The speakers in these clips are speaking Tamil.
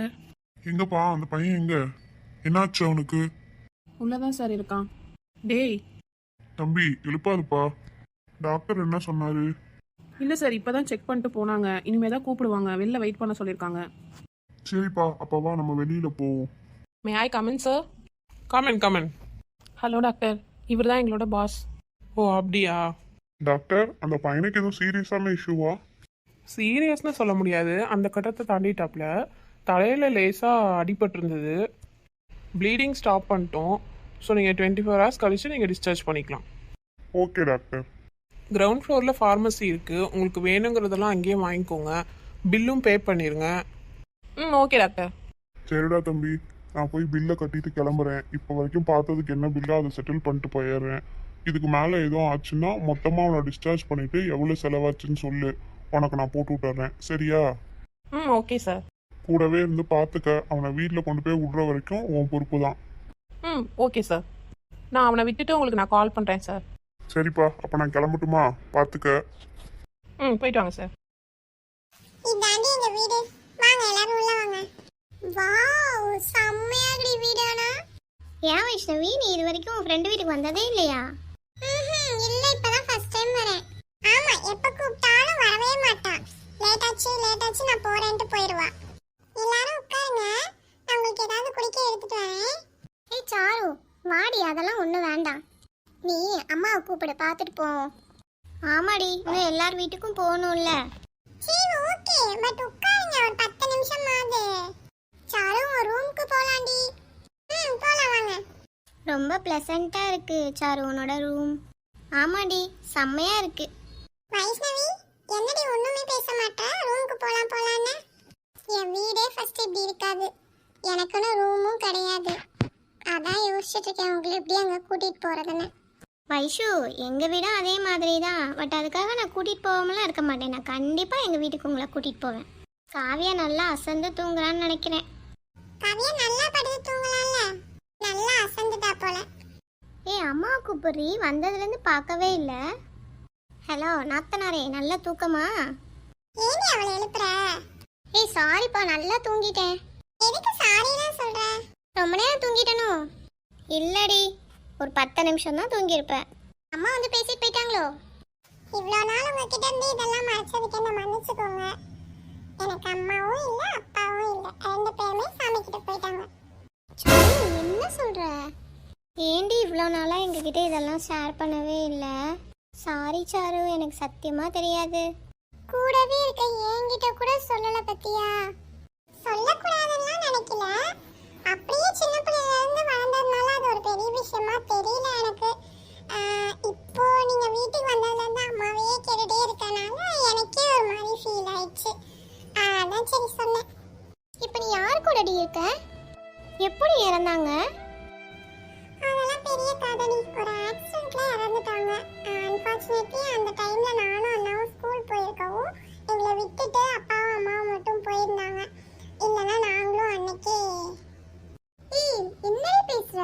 சார். எங்கப்பா? அந்த பையன் எங்க? என்னாச்சு அவனுக்கு? உள்ளதான் சார் இருக்கான். டேய். தம்பி எழுப்பாதுப்பா. டாக்டர் என்ன சொன்னாரு? இல்லை சார் இப்போ தான் செக் பண்ணிட்டு போனாங்க. இனிமே தான் கூப்பிடுவாங்க. வெளில வெயிட் பண்ண சொல்லியிருக்காங்க. சரிப்பா அப்பவா நம்ம வெளியில போவோம். May I come in sir come in come in hello doctor இவர் தான் எங்களோட பாஸ் ஓ அப்படியா? டாக்டர் அந்த பையனுக்கு எதுவும் சீரியஸான இஷ்யூவா சீரியஸ்னு சொல்ல முடியாது. அந்த கட்டத்தை தாண்டிட்டாப்ல. தலையில் லேசாக அடிபட்டிருந்தது. ப்ளீடிங் ஸ்டாப் பண்ணிட்டோம். ஸோ நீங்கள் டுவெண்ட்டி ஃபோர் ஹவர்ஸ் கழிச்சு நீங்கள் டிஸ்சார்ஜ் பண்ணிக்கலாம். ஓகே டாக்டர் கிரவுண்ட் ஃப்ளோரில் ஃபார்மசி இருக்குது உங்களுக்கு வேணுங்கிறதெல்லாம் அங்கேயே வாங்கிக்கோங்க. பில்லும் பே பண்ணிடுங்க ம் ஓகே டாக்டர் சரிடா தம்பி. நான் போய் பில்லை கட்டிட்டு கிளம்புறேன். இப்போ வரைக்கும் பார்த்ததுக்கு என்ன பில்லோ அதை செட்டில் பண்ணிட்டு போயிடுறேன். இதுக்கு மேலே எதுவும் ஆச்சுன்னா மொத்தமாக அவனை டிஸ்சார்ஜ் பண்ணிட்டு எவ்வளோ செலவாச்சுன்னு சொல்லு. உனக்கு நான் போட்டு விட்டுறேன். சரியா? ம் ஓகே சார் கூடவே இருந்து பார்த்துக்க அவனை வீட்டில் கொண்டு போய் விடுற வரைக்கும் உன் பொறுப்பு தான் ம் ஓகே சார். நான் அவனை விட்டுட்டு உங்களுக்கு நான் கால் பண்ணுறேன் சார். சரிப்பா அப்போ நான் கிளம்பட்டுமா? பார்த்துக்க ம் போயிட்டு வாங்க சார். இதாண்டி எங்க வீடு. வாங்க எல்லாரும் உள்ள வாங்க. வாவ் ஏன் வைஷ்ணவி? நீ இது வரைக்கும் உன் ஃப்ரெண்டு வீட்டுக்கு வந்ததே இல்லையா? இல்ல இப்பதான் ஃபர்ஸ்ட் டைம் வரேன். ஆமா எப்ப கூப்பிட்டாலும் வரவே மாட்டான். லேட் ஆச்சு லேட் ஆச்சு நான் போறேன்ட்டு போயிடுவா எல்லாரும் உட்காருங்க நான் உங்களுக்கு ஏதாவது குடிக்க எடுத்துட்டு வரேன் ஏய் சாரு வாடி அதெல்லாம் ஒன்றும் வேண்டாம் நீ அம்மாவை கூப்பிட பார்த்துட்டு போவோம் ஆமாடி இன்னும் எல்லார் வீட்டுக்கும் போகணும்ல. சரி ஓகே பட் உட்காருங்க ஒரு பத்து நிமிஷம் ஆகுது சாரு ஒரு ரூமுக்கு போலாண்டி. ம் போலாம் வாங்க. ரொம்ப ப்ளசண்டா இருக்கு சாரு உன்னோட ரூம் ஆமாடி செம்மையா இருக்கு. வைஷ்ணவி என்னடி ஒண்ணுமே பேச மாட்டா? ரூமுக்கு போலாம் போலான்னு? என் வீடே ஃபர்ஸ்ட் இப்படி இருக்காது. எனக்குன்னு ரூமும் கிடையாது. அதான் யோசிச்சுட்டு இருக்கேன் உங்களை எப்படி அங்க கூட்டிட்டு போறதுன்னு. வைஷு எங்க வீடும் அதே மாதிரி தான் பட் அதுக்காக நான் கூட்டிட்டு போகாமலாம் இருக்க மாட்டேன். நான் கண்டிப்பா எங்க வீட்டுக்கு உங்களை கூட்டிட்டு போவேன். காவியா நல்லா அசந்து தூங்குறான்னு நினைக்கிறேன். காவியா நல்லா படுத்து தூங்கலாம்ல? நல்லா அசந்துட்டா போல. ஏய் அம்மா கூப்பிடுறி? வந்ததுல இருந்து பார்க்கவே இல்ல. ஹலோ நாத்தனாரே நல்ல தூக்கமா? ஏனி அவளை எழுப்புற? ஏய் சாரிப்பா நல்லா தூங்கிட்டேன். எதுக்கு சாரிலாம் சொல்ற? ரொம்ப நேரம் தூங்கிட்டனோ? இல்லடி. ஒரு பத்து நிமிஷம் தான் தூங்கியிருப்பேன். அம்மா வந்து பேசிட்டு போயிட்டாங்களோ? இவ்வளோ நாள் உங்ககிட்ட இருந்து இதெல்லாம் மறைச்சதுக்கு என்ன மன்னிச்சுக்கோங்க. எனக்கு அம்மாவும் இல்லை அப்பாவும் இல்லை. ரெண்டு பேருமே சாமி கிட்ட போயிட்டாங்க. என்ன சொல்ற? ஏண்டி இவ்வளோ நாளாக எங்ககிட்ட இதெல்லாம் ஷேர் பண்ணவே இல்லை? சாரி சாரு எனக்கு சத்தியமா தெரியாது. கூடவே இருக்க என்கிட்ட கூட சொல்லல பத்தியா? சொல்லக்கூடாதுன்னா நினைக்கல. அப்படியே சின்ன பிள்ளையில இருந்து வளர்ந்ததுனால ஒரு பெரிய விஷயமா தெரியல எனக்கு. இப்போ நீங்க வீட்டுக்கு வந்ததுலேருந்து அம்மாவையே கேட்டுட்டே இருக்கனால எனக்கே ஒரு மாதிரி ஃபீல் ஆயிடுச்சு. அதான் சரி சொன்னேன். இப்போ நீ யார் கூட அடி இருக்க? எப்படி இறந்தாங்க? அதெல்லாம் பெரிய கதனி ஒரு ஆக்சிடென்ட்ல இறந்துட்டாங்க. அன்ஃபார்ச்சுனேட்லி அந்த டைம் நானும் அண்ணாவும் ஸ்கூல் போயிருக்கவும் எங்களை விட்டுட்டு அப்பாவும் அம்மாவும் மட்டும் போயிருந்தாங்க இல்லைன்னா நாங்களும் அன்னைக்கு ஏய் என்னடி பேசுற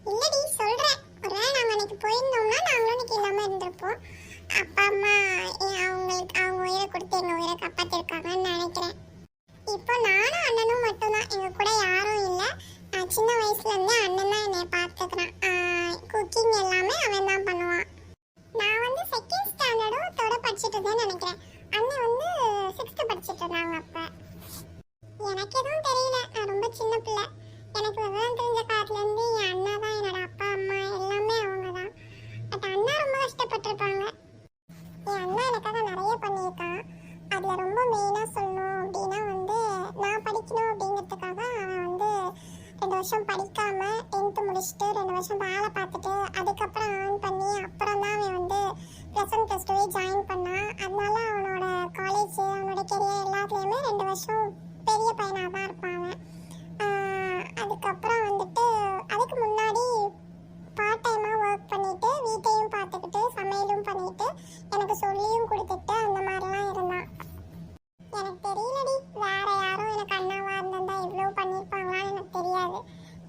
இல்லடி சொல்றேன் ஒருவேளை நாங்க அன்னைக்கு போயிருந்தோம்னா நாங்களும் இன்னைக்கு இருக்கும் அப்பா அம்மா அவங்களுக்கு அவங்க உயிரை கொடுத்து எங்க உயிரை காப்பாத்திருக்காங்கன்னு நினைக்கிறேன். இப்போ நானும் அண்ணனும் மட்டும்தான். எங்க கூட யாரும் இல்லை. சின்ன வயசுல இருந்தே அண்ணன் தான் என்னை பார்த்துக்கிறான். குக்கிங் எல்லாமே அவன் தான் பண்ணுவான். நான் வந்து செகண்ட் ஸ்டாண்டர்டும் தொட படிச்சுட்டு இருந்தேன்னு நினைக்கிறேன். அண்ணன் வந்து சிக்ஸ்த்து படிச்சுட்டு இருந்தாங்க அப்ப. எனக்கு எதுவும் தெரியல. நான் ரொம்ப சின்ன பிள்ளை. எனக்கு விவரம் தெரிஞ்ச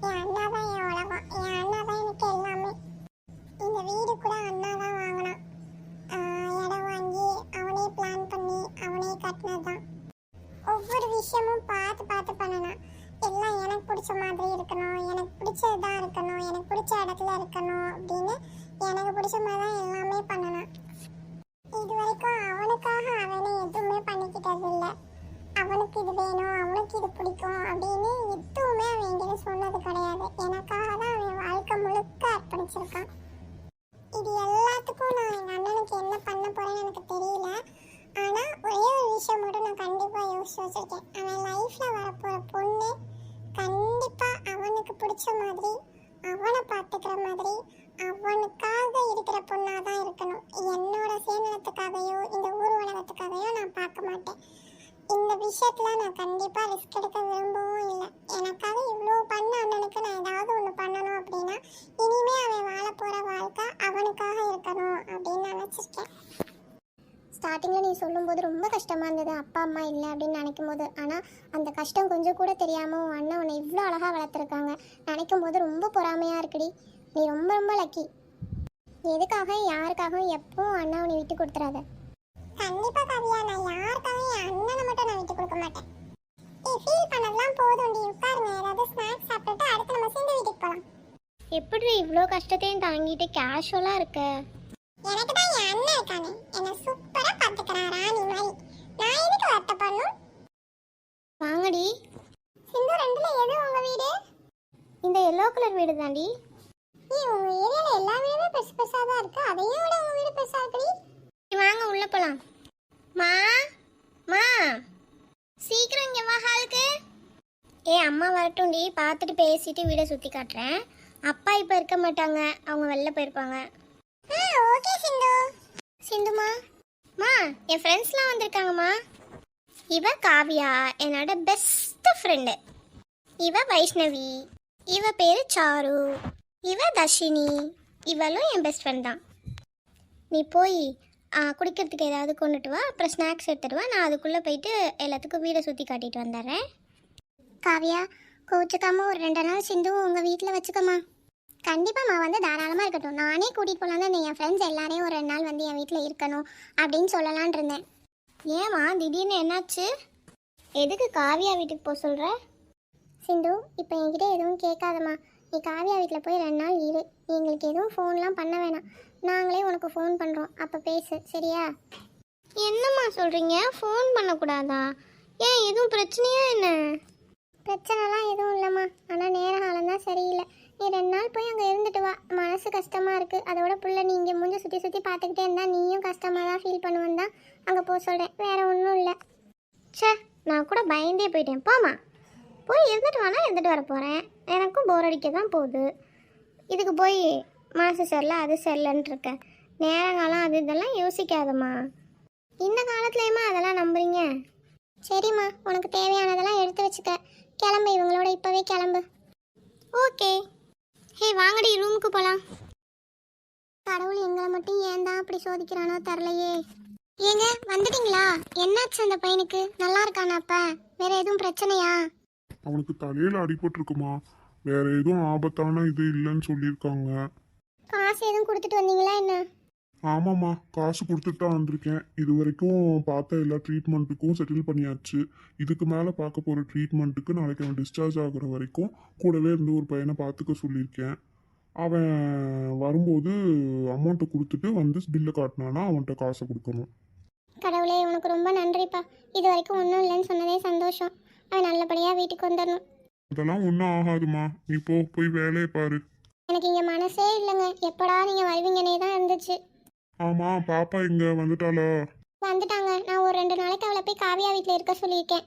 என் அண்ணா தான் என் உலகம். வீடு கூட அண்ணா தான் வாங்கினான். இடம் வாங்கி அவனே பண்ணி அவனே கட்டினது தான் ஒவ்வொரு விஷயமும் பார்த்து பார்த்து பண்ணணும் எல்லாம் எனக்கு பிடிச்ச மாதிரி இருக்கணும் எனக்கு பிடிச்சது தான் இருக்கணும் எனக்கு பிடிச்ச இடத்துல இருக்கணும் அப்படின்னு எனக்கு பிடிச்ச மாதிரி தான் விஷயத்துல நான் கண்டிப்பா ரிஸ்க் எடுக்க விரும்பவும் இல்லை. எனக்காக இவ்வளோ பண்ண அண்ணனுக்கு நான் ஏதாவது ஒன்று பண்ணணும் அப்படின்னா இனிமே அவன் வாழ போற வாழ்க்கை அவனுக்காக இருக்கணும் அப்படின்னு நினச்சிருக்கேன். ஸ்டார்டிங்கில் நீ சொல்லும்போது ரொம்ப கஷ்டமாக இருந்தது. அப்பா அம்மா இல்லை அப்படின்னு நினைக்கும் போது ஆனால் அந்த கஷ்டம் கொஞ்சம் கூட தெரியாமல் உன் அண்ணன் உன்னை இவ்வளோ அழகாக வளர்த்துருக்காங்க. நினைக்கும் போது ரொம்ப பொறாமையாக இருக்குடி. நீ ரொம்ப ரொம்ப லக்கி எதுக்காக யாருக்காகவும் எப்பவும் அண்ணா உன்னை விட்டு கொடுத்துறாத. கண்டிப்பா கவியா நான் யாருக்காகவும் என் அண்ணனை மட்டும் நான் விட்டு கொடுக்க மாட்டேன். நீ ஃபீல் பண்ணதெல்லாம் போதும் டி உட்காருங்க. ஏதாவது ஸ்நாக்ஸ் சாப்பிட்டுட்டு அடுத்து நம்ம சேர்ந்து வீட்டுக்கு போகலாம் எப்படி இவ்வளோ கஷ்டத்தையும் தாங்கிட்டு கேஷுவலாக இருக்க? எனக்கு தான் என் அண்ணன் இருக்கானே. என்னை சூப்பரா பார்த்துக்கிறான் ராணி மாதிரி. நான் எதுக்கு வருத்தப்படணும்? வாங்கடி. சிந்து ரெண்டுல எது உங்க வீடு? இந்த எல்லோ கலர் வீடு தாண்டி ஏய் உங்க ஏரியால எல்லா வீடுமே பெருசு பெருசா தான் இருக்கு. அதையும் விட உங்க வீடு பெருசா இருக்குடி. வாங்க போலாம். மா மா. சீக்கிரம் இங்கே வா ஹாலுக்கு. ஏ அம்மா வரட்டும்டி. பார்த்துட்டு பேசிட்டு வீடை சுற்றி காட்டுறேன். அப்பா இப்போ இருக்க மாட்டாங்க. அவங்க வெளில போயிருப்பாங்க. ஓகே சிந்து. சிந்துமா. மா என் ஃப்ரெண்ட்ஸ்லாம் வந்திருக்காங்கம்மா. இவ காவியா என்னோட பெஸ்ட் ஃப்ரெண்டு இவ வைஷ்ணவி. இவ பேர் சாரு. இவ தர்ஷினி. இவளும் என் பெஸ்ட் ஃப்ரெண்ட் தான். நீ போய் குடிக்கிறதுக்கு ஏதாவது கொண்டுட்டு வா. அப்புறம் ஸ்நாக்ஸ் எடுத்துட்டு வா. நான் அதுக்குள்ளே போயிட்டு எல்லாத்துக்கும் வீடை சுற்றி காட்டிட்டு வந்துடுறேன். காவியா கோச்சுக்காம ஒரு ரெண்டு நாள் சிந்து உங்க வீட்டில் வச்சுக்கோமா கண்டிப்பாம்மா வந்து தாராளமாக இருக்கட்டும். நானே கூட்டிகிட்டு இருந்தேன். என் ஃப்ரெண்ட்ஸ் எல்லாரையும் ஒரு ரெண்டு நாள் வந்து என் வீட்டில் இருக்கணும் அப்படின்னு சொல்லலான் இருந்தேன். ஏம்மா திடீர்னு என்னாச்சு? எதுக்கு காவியா வீட்டுக்கு போக சொல்கிற சிந்து இப்போ என்கிட்ட எதுவும் கேட்காதம்மா. நீ காவியா வீட்டில் போய் ரெண்டு நாள் இரு. எங்களுக்கு எதுவும் ஃபோன்லாம் பண்ண வேணாம். நாங்களே உனக்கு ஃபோன் பண்ணுறோம் அப்போ பேசு சரியா? என்னம்மா சொல்கிறீங்க ஃபோன் பண்ணக்கூடாதா? ஏன் எதுவும் பிரச்சனையா என்ன? பிரச்சனைலாம் எதுவும் இல்லைம்மா. ஆனால் நேர காலம் தான் சரியில்லை. நீ ரெண்டு நாள் போய் அங்கே இருந்துட்டு வா. மனசு கஷ்டமாக இருக்குது அதோட புள்ள நீ இங்கே மூஞ்ச சுற்றி சுற்றி பார்த்துக்கிட்டே இருந்தா நீயும் கஷ்டமாக தான் ஃபீல் பண்ணுவேன் தான் அங்கே போக சொல்கிறேன் வேற ஒன்றும் இல்லை. ச்சே நான் கூட பயந்தே போயிட்டேன். போமா போய் இருந்துட்டு வேணா இருந்துட்டு வர போகிறேன் எனக்கும் போர் அடிக்க தான் போகுது. இதுக்கு போய் மனசு சரியில்லை அது சரியில்லைன்ட்டு இருக்கேன் நேரங்காலம் அது இதெல்லாம் யோசிக்காதம்மா. இந்த காலத்துலேயுமா அதெல்லாம் நம்புறீங்க? சரிம்மா உனக்கு தேவையானதெல்லாம் எடுத்து வச்சுக்க. கிளம்பு இவங்களோட இப்போவே கிளம்பு. ஓகே. ஹே வாங்கடி ரூமுக்கு போகலாம் கடவுள் எங்களை மட்டும் ஏன் தான் அப்படி சோதிக்கிறானோ தெரிலையே ஏங்க வந்துட்டீங்களா? என்னாச்சு அந்த பையனுக்கு? நல்லா இருக்கானா அப்ப? வேற எதுவும் பிரச்சனையா? அவனுக்கு தலையில அடிபட்டிருக்குமா வேற எதுவும் ஆபத்தான இது இல்லைன்னு சொல்லியிருக்காங்க. காசு எதுவும் கொடுத்துட்டு வந்தீங்களா என்ன? ஆமாம்மா காசு கொடுத்துட்டு தான் வந்திருக்கேன். இது வரைக்கும் பார்த்த எல்லா ட்ரீட்மெண்ட்டுக்கும் செட்டில் பண்ணியாச்சு. இதுக்கு மேலே பார்க்க போகிற ட்ரீட்மெண்ட்டுக்கு நாளைக்கு அவன் டிஸ்சார்ஜ் ஆகுற வரைக்கும் கூடவே இருந்து ஒரு பையனை பார்த்துக்க சொல்லியிருக்கேன். அவன் வரும்போது அமௌண்ட்டை கொடுத்துட்டு வந்து பில்லை காட்டினானா அவன்கிட்ட காசை கொடுக்கணும். கடவுளே உனக்கு ரொம்ப நன்றிப்பா. இது வரைக்கும் ஒன்றும் இல்லைன்னு சொன்னதே சந்தோஷம். அவன் நல்லபடியாக வீட்டுக்கு வந்துடணும். அதெல்லாம் ஒன்றும் ஆகாதுமா. நீ போ போய் வேலையை பாரு. எனக்கு இங்கே மனசே இல்லைங்க. எப்படா நீங்கள் வருவீங்கன்னே தான் இருந்துச்சு. ஆமாம் பாப்பா இங்கே வந்துட்டாளா? வந்துட்டாங்க. நான் ஒரு ரெண்டு நாளைக்கு அவளை போய் காவியா வீட்டில் இருக்க சொல்லியிருக்கேன்.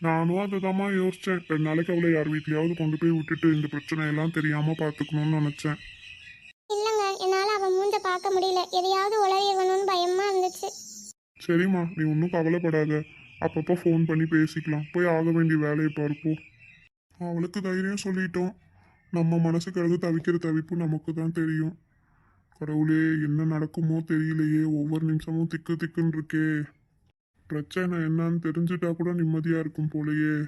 நானும் அதுதாம்மா யோசித்தேன் ரெண்டு நாளைக்கு அவளை யார் வீட்லயாவது கொண்டு போய் விட்டுட்டு இந்த பிரச்சனை எல்லாம் தெரியாமல் பார்த்துக்கணும்னு நினச்சேன். இல்லைங்க. என்னால் அவன் மூஞ்ச பார்க்க முடியல. எதையாவது உளறிடணும்னு பயமாக இருந்துச்சு. சரிம்மா நீ ஒன்றும் கவலைப்படாத. அப்பப்போ ஃபோன் பண்ணி பேசிக்கலாம். போய் ஆக வேண்டிய வேலையை பார்ப்போம் அவளுக்கு தைரியம் சொல்லிட்டோம். நம்ம மனசுக்கு கிடந்து தவிக்கிற தவிப்பு நமக்கு தான் தெரியும். கடவுளே என்ன நடக்குமோ தெரியலையே. ஒவ்வொரு நிமிஷமும் திக்கு திக்குன்னு இருக்கே. பிரச்சனை என்னன்னு தெரிஞ்சுட்டா கூட நிம்மதியாக இருக்கும் போலயே.